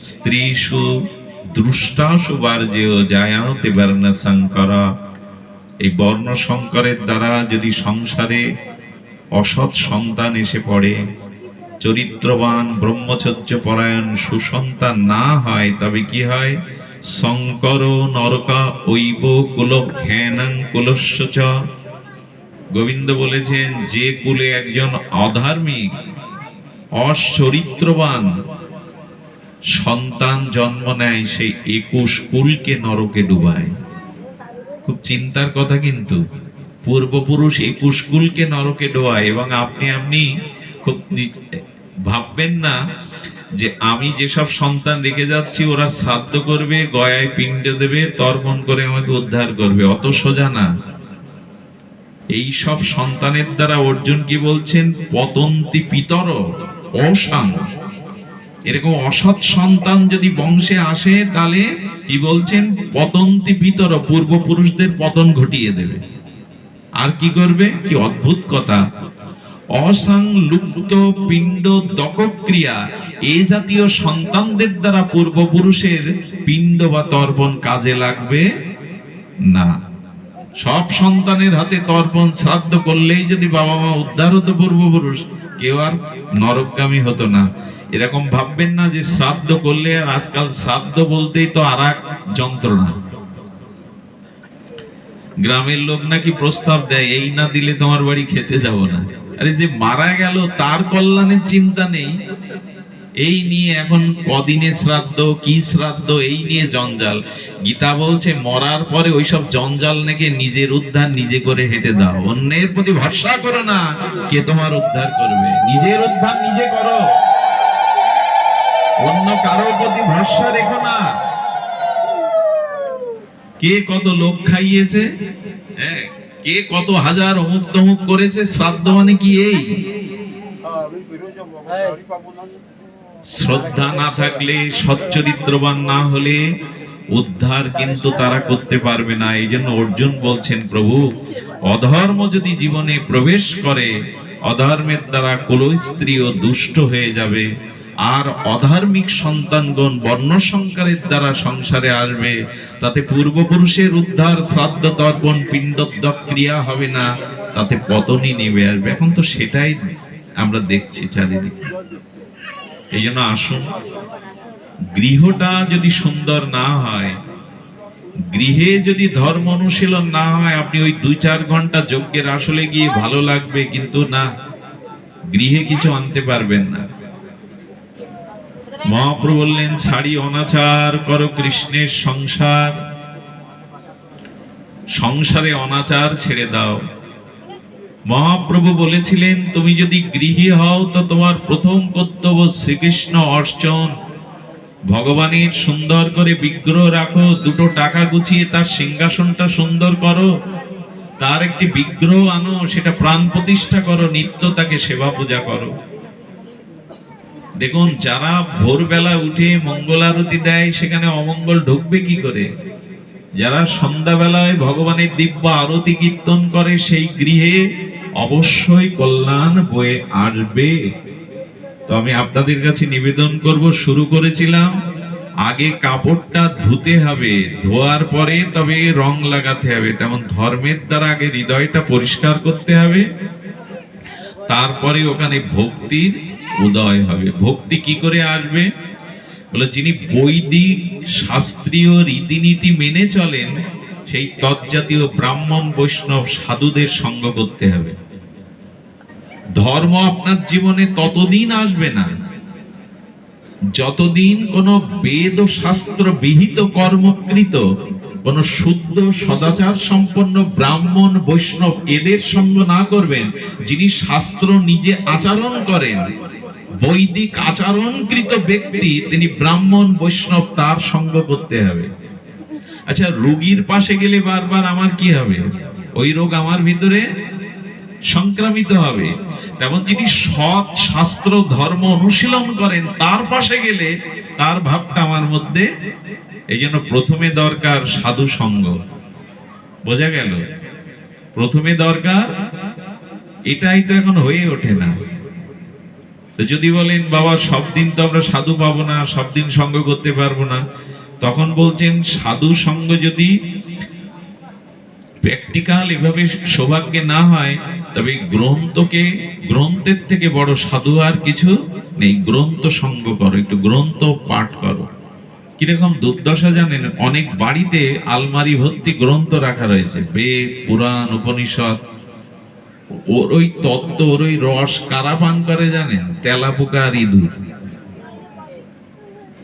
স্ত্রীষু দৃষ্টাসু বার্জেয় জায়াতে বর্ণ শঙ্কর এই বর্ণ দ্বারা যদি সংসারে অসৎ সন্তান এসে পড়ে, চরিত্রবান, ব্রহ্মচর্য পরায়ণ, সুসন্তান না হয়, তবে কি হয়? শঙ্কর নরকা ঐব কুল ঘ্যানাং কুলস্য চ। গোবিন্দ বলেছেন, যে কুলে একজন অধার্মিক অচরিত্রবান সন্তান জন্ম নেয় সেই একুশ কুলকে নরকে ডুবায়। খুব চিন্তার কথা কিন্তু। পূর্বপুরুষ একুশ কুলকে নরকে ডোয়ায় এবং আপনি আপনি খুব ভাববেন না যে আমি যেসব সন্তান রেখে যাচ্ছি, ওরা শ্রাদ্ধ করবে, গয়ায় পিণ্ড দেবে, তর্পণ করে আমাকে উদ্ধার করবে। অত সোজা না। এই সব সন্তানের দ্বারা অর্জুন কি বলছেন? পতন্তি পিতর অসাং এরকম অসৎ সন্তান যদি বংশে আসে, তাহলে কি বলছেন? পতন্তি পিতর, পূর্বপুরুষদের পতন ঘটিয়ে দেবে। আর কি করবে? কি অদ্ভুত কথা। অসংলুপ্ত পিণ্ড দকক্রিয়া এই জাতীয় সন্তানদের দ্বারা পূর্বপুরুষের পিণ্ড বা তর্পণ কাজে লাগবে? না। সব সন্তানের হাতে তর্পণ শ্রাদ্ধ করলেই যদি বাবা মা উদ্ধার হতো পূর্বপুরুষ কেউ আর নরকগামী হতো না। এরকম ভাববেন না যে শ্রাদ্ধ করলে আর আজকাল শ্রাদ্ধ বলতেই তো আর এক যন্ত্রণা। গ্রামের লোক নাকি প্রস্তাব দেয়, এই না দিলে তোমার বাড়ি খেতে যাব না। আরে যে মারা গেল, তার কল্যাণের চিন্তা নেই। এই নিয়ে এখন কদিনে শ্রাদ্ধ কি শ্রাদ্ধ এই নিয়ে জঞ্জাল। গীতা বলছে মরার পরে ওইসব জঞ্জাল নাকি নিজের উদ্ধার নিজে করে হেঁটে দাও। অন্যের প্রতি ভরসা করো না কে তোমার উদ্ধার করবে। নিজের উদ্ধার নিজে করো। অন্য কারোর প্রতি ভরসা রেখো না। কে কত লোক খাইয়েছে? হ্যাঁ কে কত হাজার অমুক তমুক করেছে? শ্রাদ্ধ মানে কি এই? শ্রদ্ধা না থাকলে, সচ্চরিত্রবান না হলে উদ্ধার কিন্তু তারা করতে পারবে না। এই জন্য অর্জুন বলছেন, প্রভু, অধর্ম যদি জীবনে প্রবেশ করে, অধর্মের দ্বারা কুলস্ত্রী ও দুষ্ট হয়ে যাবে। আর অধার্মিক সন্তানগণ বর্ণ সংকারের দ্বারা সংসারে আসবে। তাতে পূর্বপুরুষের উদ্ধার, শ্রাদ্ধ, তর্পণ পিণ্ডোদ্যক ক্রিয়া হবে না। তাতে পতনই নেমে আসবে। এখন তো সেটাই আমরা দেখছি চারিদিকে। এই জন্য আসুন। গৃহটা যদি সুন্দর না হয়, গৃহে যদি ধর্ম অনুশীলন না হয়, আপনি ওই দুই চার ঘণ্টা যজ্ঞের আসলে গিয়ে ভালো লাগবে, কিন্তু না, গৃহে কিছু আনতে পারবেন না। মহাপ্রভু বললেন, ছাড়ি অনাচার কর কৃষ্ণের সংসার। সংসারে অনাচার ছেড়ে দাও। মহাপ্রভু বলেছিলেন, তুমি যদি গৃহী হও, তো তোমার প্রথম কর্তব্য শ্রীকৃষ্ণ অর্চন। ভগবানের সুন্দর করে বিগ্রহ রাখো, দুটো টাকা গুছিয়ে তার সিংহাসনটা সুন্দর করো। তার একটি বিগ্রহ আনো, সেটা প্রাণ প্রতিষ্ঠা করো, নিত্য তাকে সেবা পূজা করো। দেখুন, যারা ভোরবেলা উঠে মঙ্গল আরতি দেয়, সেখানে অমঙ্গল ঢুকবে কি করে? যারা সন্ধ্যাবেলায় ভগবানের দিব্য আরতি কীর্তন করে, সেই গৃহে অবশ্যই কল্যাণ বয়ে আসবে। তো আমি আপনাদের কাছে নিবেদন করব, শুরু করেছিলাম। আগে কাপড়টা ধুতে হবে, ধোয়ার পরে তবে রং লাগাতে হবে। তেমন ধর্মের দ্বারা আগে হৃদয়টা পরিষ্কার করতে হবে। তারপরে ওখানে ভক্তির উদয় হবে। ভক্তি কি করে আসবে? বলে যিনি বৈদিক শাস্ত্রীয় রীতিনীতি মেনে চলেন, সেই তৎজাতীয় ব্রাহ্মণ, বৈষ্ণব, সাধুদের সঙ্গ করতে হবে। ধর্ম আপনার জীবনে ততদিন আসবে না। যতদিন কোন বেদ শাস্ত্র বিহিত কর্মকৃত, কোন শুদ্ধ সদাচার সম্পন্ন ব্রাহ্মণ, বৈষ্ণব এদের সঙ্গ না করবেন, যিনি শাস্ত্র নিজে আচরণ করেন, বৈদিক আচরণকৃত ব্যক্তি, তিনি ব্রাহ্মণ, বৈষ্ণব তার সঙ্গ করতে হবে। আচ্ছা রোগীর পাশে গেলে বারবার আমার কি হবে? ওই রোগ আমার ভিতরে সংক্রামিত হবে। তেমন যিনি সৎ শাস্ত্র, ধর্ম অনুশীলন করেন, তার পাশে গেলে তার ভাবটা আমার মধ্যে এই জন্য প্রথমে দরকার সাধু সঙ্গ। বোঝা গেল? প্রথমে দরকার, এটাই তো এখন হয়ে ওঠে না। তো যদি বলেন, বাবা, সব দিন তো আমরা সাধু পাবো না, সব দিন সঙ্গ করতে পারব না। তখন বলছেন, সাধু সঙ্গ যদি প্র্যাকটিক্যাল এভাবে সৌভাগ্যে না হয় তবে গ্রন্থকে গ্রন্থের থেকে বড় সাধু আর কিছু নেই। গ্রন্থ সঙ্গ করো একটু গ্রন্থ পাঠ করো। কীরকম দুর্দশা জানেন? অনেক বাড়িতে আলমারি ভর্তি গ্রন্থ রাখা রয়েছে। বেদ পুরাণ উপনিষদ। ওর ওই তত্ত্ব ওর ওই রস কারা পান করে জানেন? তেলাপোকা আর ইঁদুর।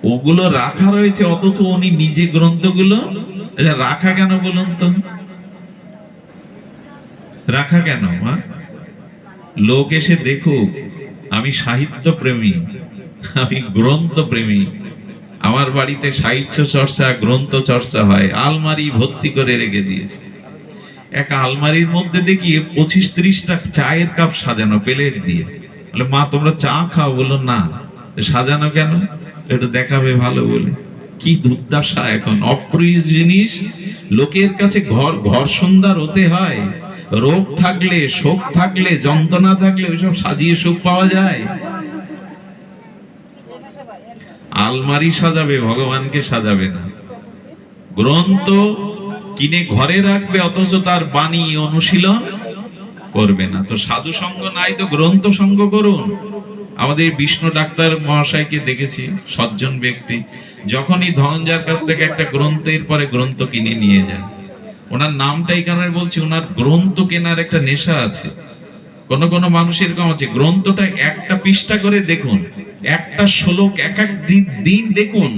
ওগুলো রাখা রয়েছে অথচ উনি নিজে গ্রন্থগুলো আচ্ছা, রাখা কেন বলুন তো? রাখা কেন, মা? লোক এসে দেখুক, আমি সাহিত্য প্রেমী আমি গ্রন্থ প্রেমী আমার বাড়িতে সাহিত্য চর্চা, গ্রন্থ চর্চা হয়, আলমারি ভর্তি করে রেখে দিয়েছে। এক আলমারির মধ্যে দেখি পঁচিশ ত্রিশটা চায়ের কাপ সাজানো, প্লেট দিয়ে। বলে, মা, তোমরা চা খাও? বলো না। সাজানো কেন? একটু দেখাবে ভালো বলে। কি দুর্দশা এখন, অপ্রিয় জিনিস? লোকের কাছে ঘর ঘর সুন্দর হতে হয়। রোগ থাকলে, শোক থাকলে, যন্ত্রণা থাকলে ওইসব সাজিয়ে সুখ পাওয়া যায়। আলমারি সাজাবে, ভগবানকে সাজাবে না। গ্রন্থ কিনে ঘরে রাখবে, অথচ তার বাণী অনুশীলন করবে না। তো সাধু সঙ্গ নাই তো গ্রন্থ সঙ্গ করুন। আমাদের বিষ্ণু ডাক্তার মহাশয়কে দেখেছি, সজ্জন ব্যক্তি। যখনই ধনঞ্জার কাছ থেকে একটা গ্রন্থের পরে গ্রন্থ কিনে নিয়ে যায় ওনার নামটাই কারণে বলছি? ওনার গ্রন্থ কেনার একটা নেশা আছে। কোন কোন মানুষ এরকম আছে, গ্রন্থটা একটা পৃষ্ঠা করে দেখুন, একটা শ্লোক এক এক দিন দিন দেখুন,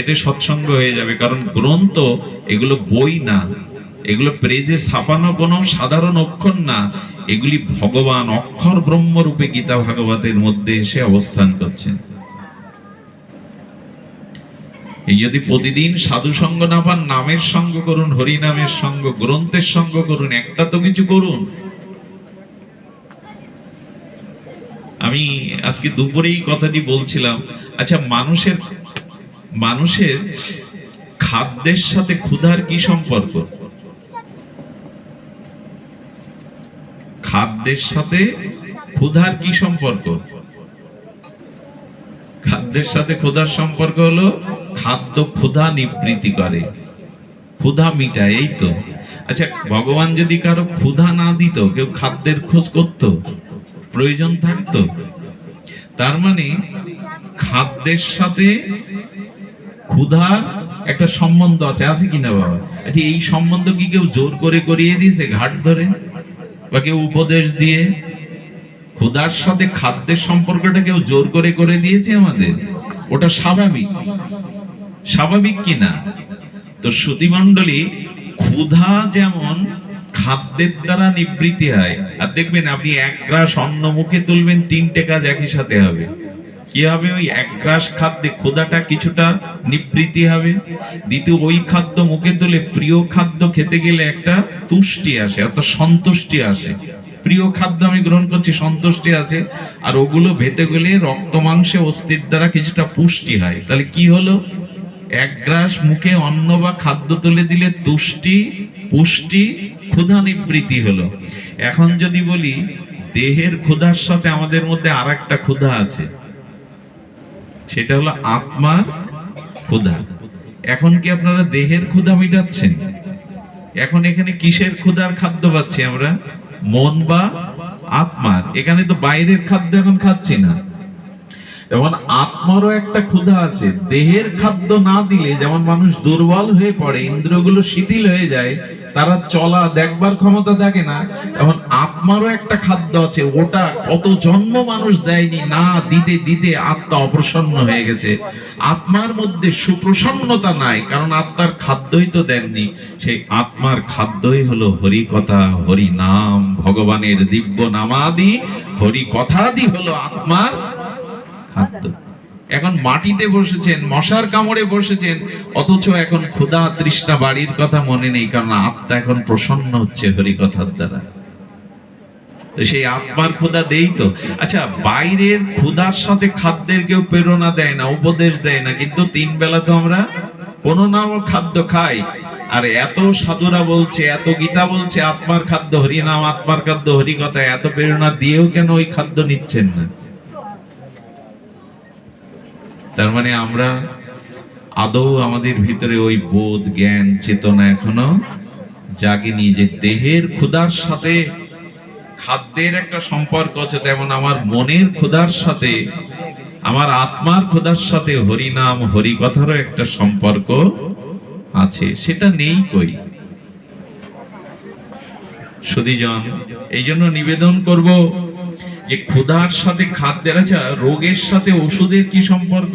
এতে সৎসঙ্গ হয়ে যাবে। কারণ গ্রন্থ এগুলো বই না, এগুলো প্রেজে ছাপানো কোনো সাধারণ অক্ষর না, এগুলি ভগবান অক্ষর ব্রহ্মরূপে গীতা ভাগবতের মধ্যে এসে অবস্থান করছেন। যদি প্রতিদিন সাধু সঙ্গ না পান, নামের সঙ্গ করুন হরি নামের সঙ্গ গ্রন্থের সঙ্গ করুন, একটা তো কিছু করুন। আমি আজকে দুপুরেই কথাটি বলছিলাম আচ্ছা মানুষের মানুষের খাদ্যের সাথে ক্ষুধার কি সম্পর্ক? খাদ্যের সাথে ক্ষুধার কি সম্পর্ক? খাদ্যের সাথে ক্ষুধার সম্পর্ক হলো খাদ্য ক্ষুধা নিবৃত্তি করে। ক্ষুধা মিটায়, এই তো। আচ্ছা ভগবান যদি কারও ক্ষুধা না দিত, কেউ খাদ্যের খোঁজ করত? প্রয়োজন থাকতো? তার মানে খাদ্যের সাথে ক্ষুধার একটা সম্বন্ধ আছে আছে কিনা বাবা? আচ্ছা এই সম্বন্ধ কি কেউ জোর করে করিয়ে দিয়েছে, ঘাট ধরে? বা কেউ উপদেশ দিয়ে? ক্ষুধার সাথে খাদ্যের সম্পর্কটা কেউ জোর করে করে দিয়েছে আমাদের? ওটা স্বাভাবিক। স্বাভাবিক কিনা? তো সুতিমণ্ডলী ক্ষুধা যেমন খাদ্যের দ্বারা নিবৃত্তি হয়, আর দেখবেন আপনি এক গ্রাস অন্ন মুখে তুলবেন, তিনটে কাজ একই সাথে হবে। কি হবে? ওই এক গ্রাস খাদ্যে ক্ষুধাটা কিছুটা নিবৃত্তি হবে। দ্বিতীয়, ওই খাদ্য মুখে তুলে প্রিয় খাদ্য খেতে গেলে একটা তুষ্টি আসে, অর্থাৎ সন্তুষ্টি আসে। প্রিয় খাদ্য আমি গ্রহণ করছি, সন্তুষ্টি আছে, আর ওগুলো ভেতে গেলে রক্ত মাংসে অস্থির দ্বারা কিছুটা পুষ্টি হয়। তাহলে কি হলো? এক গ্রাস মুখে অন্ন বা খাদ্য তুলে দিলে তুষ্টি, পুষ্টি, ক্ষুধা নিবৃত্তি হলো। এখন যদি বলি, দেহের ক্ষুধার সাথে আমাদের মধ্যে আর একটা ক্ষুধা আছে। সেটা হলো আত্মার ক্ষুধা। এখন কি আপনারা দেহের ক্ষুধা মিটাচ্ছেন? এখন এখানে কিসের ক্ষুধার খাদ্য পাচ্ছি আমরা? মন বা আত্মার। এখানে তো বাইরের খাদ্য এখন খাচ্ছি না। যেমন আত্মারও একটা ক্ষুধা আছে, দেহের খাদ্য না দিলে যেমন মানুষ দুর্বল হয়ে পড়ে ইন্দ্রগুলো শিথিল হয়ে যায়, তারা চলা, দেখবার ক্ষমতা থাকে না এখন আত্মারও একটা খাদ্য আছে, ওটা কত জন্ম মানুষ দেয়নি, না দিতে দিতে আত্মা অপ্রসন্ন হয়ে গেছে। আত্মার মধ্যে সুপ্রসন্নতা নাই, কারণ আত্মার খাদ্যই তো দেননি, সেই আত্মার খাদ্যই হলো হরি কথা হরি নাম ভগবানের দিব্য নামাদি হরি কথাদি হলো আত্মার খাদ্য এখন মাটিতে বসেছেন, মশার কামড়ে বসেছেন, অথচ এখন ক্ষুধা তৃষ্ণা বাড়ির কথা মনে নেই, কারণ আত্মা এখন প্রসন্ন হচ্ছে হরি কথার দ্বারা সেই আত্মার ক্ষুধা দেই তো। আচ্ছা বাইরের ক্ষুধার সাথে খাদ্যের কেউ প্রেরণা দেয় না, উপদেশ দেয় না, কিন্তু তিন বেলা তো আমরা কোনো নাম খাদ্য খাই। আর এত সাধুরা বলছে, এত গীতা বলছে, আত্মার খাদ্য হরি নাম আত্মার খাদ্য হরি কথা এত প্রেরণা দিয়েও কেন ওই খাদ্য নিচ্ছেন না? তার মানে আমরা আদৌ আমাদের ভিতরে ওই বোধ, জ্ঞান, চেতনা এখনও জাগেনি যে দেহের ক্ষুধার সাথে, খাদ্যের একটা সম্পর্ক আছে, তেমন আমার মনের ক্ষুধার সাথে, আমার আত্মার ক্ষুধার সাথে হরিনাম, হরিকথারও একটা সম্পর্ক আছে, সেটা নেই কই? সুদীজন এই জন্য নিবেদন করব যে ক্ষুধার সাথে খাদ্যের আচ্ছা রোগের সাথে ওষুধের কি সম্পর্ক?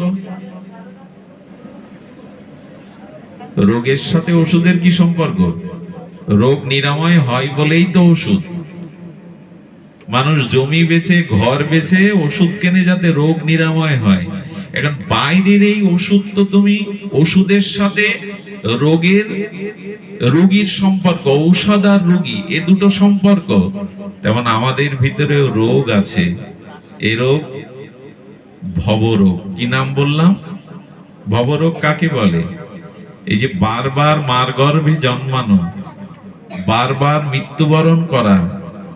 রোগের সাথে ওষুধের কি সম্পর্ক? রোগ নিরাময় হয় বলেই তো ওষুধ। মানুষ জমি বেছে, ঘর বেছে, ওষুধ কেনে যাতে রোগ নিরাময় হয়। এখন বাইরের এই ওষুধ তো তুমি ওষুধের সাথে রোগের, রোগীর সম্পর্ক, ঔষধ আর রোগী, এ দুটো সম্পর্ক। তেমন আমাদের ভিতরেও রোগ আছে এ রোগ ভবরোগ। কি নাম বললাম? ভবরোগ কাকে বলে? এই যে বারবার মার গর্ভে জন্মানো, বারবার মৃত্যুবরণ করা,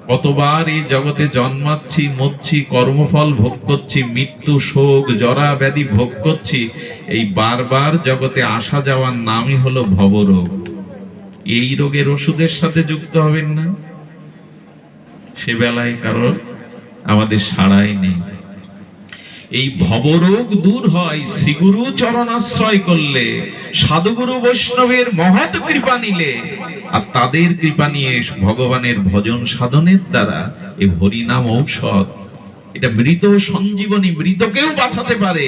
কতবার এই জগতে জন্মাচ্ছি, মরছি, কর্মফল ভোগ করছি, মৃত্যু, শোক, জরা ব্যাধি ভোগ করছি, এই বারবার জগতে আসা যাওয়ার নামই হলো ভবরোগ। এই রোগের ওষুধের সাথে যুক্ত হবেন না? সে বেলায় কারণ আমাদের সাড়াই নেই। এই ভবরোগ দূর হয়, শ্রীগুরু চরণাশ্রয় করলে, সাধুগুরু বৈষ্ণবের মহৎ কৃপা নিলে, আর তাদের কৃপা নিয়ে ভগবানের ভজন সাধনের দ্বারা এই হরিনাম ঔষধ, এটা মৃত সঞ্জীবনী মৃতকেও বাঁচাতে পারে।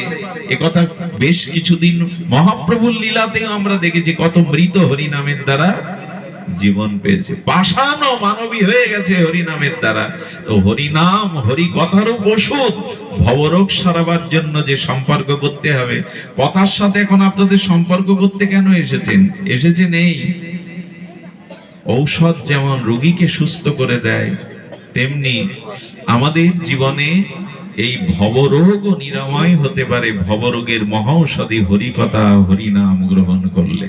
এ কথা বেশ কিছুদিন মহাপ্রভুর লীলাতেও আমরা দেখেছি, কত মৃত হরিনামের দ্বারা জীবন পেয়েছে। পাষাণ মানবী হয়ে গেছে হরিনামের দ্বারা। তো হরিনাম হরি কথারও ওষুধ, ভবরোগ সারাবার জন্য যে সম্পর্ক করতে হবে। কথার সাথে এখন আপনাদের সম্পর্ক করতে কেন এসেছেন? এসেছেন এই ঔষধ যেমন রোগীকে সুস্থ করে দেয়, তেমনি আমাদের জীবনে এই ভবরোগ নিরাময় হতে পারে। ভবরোগের মহৌষধি হরিকথা হরিনাম গ্রহণ করলে।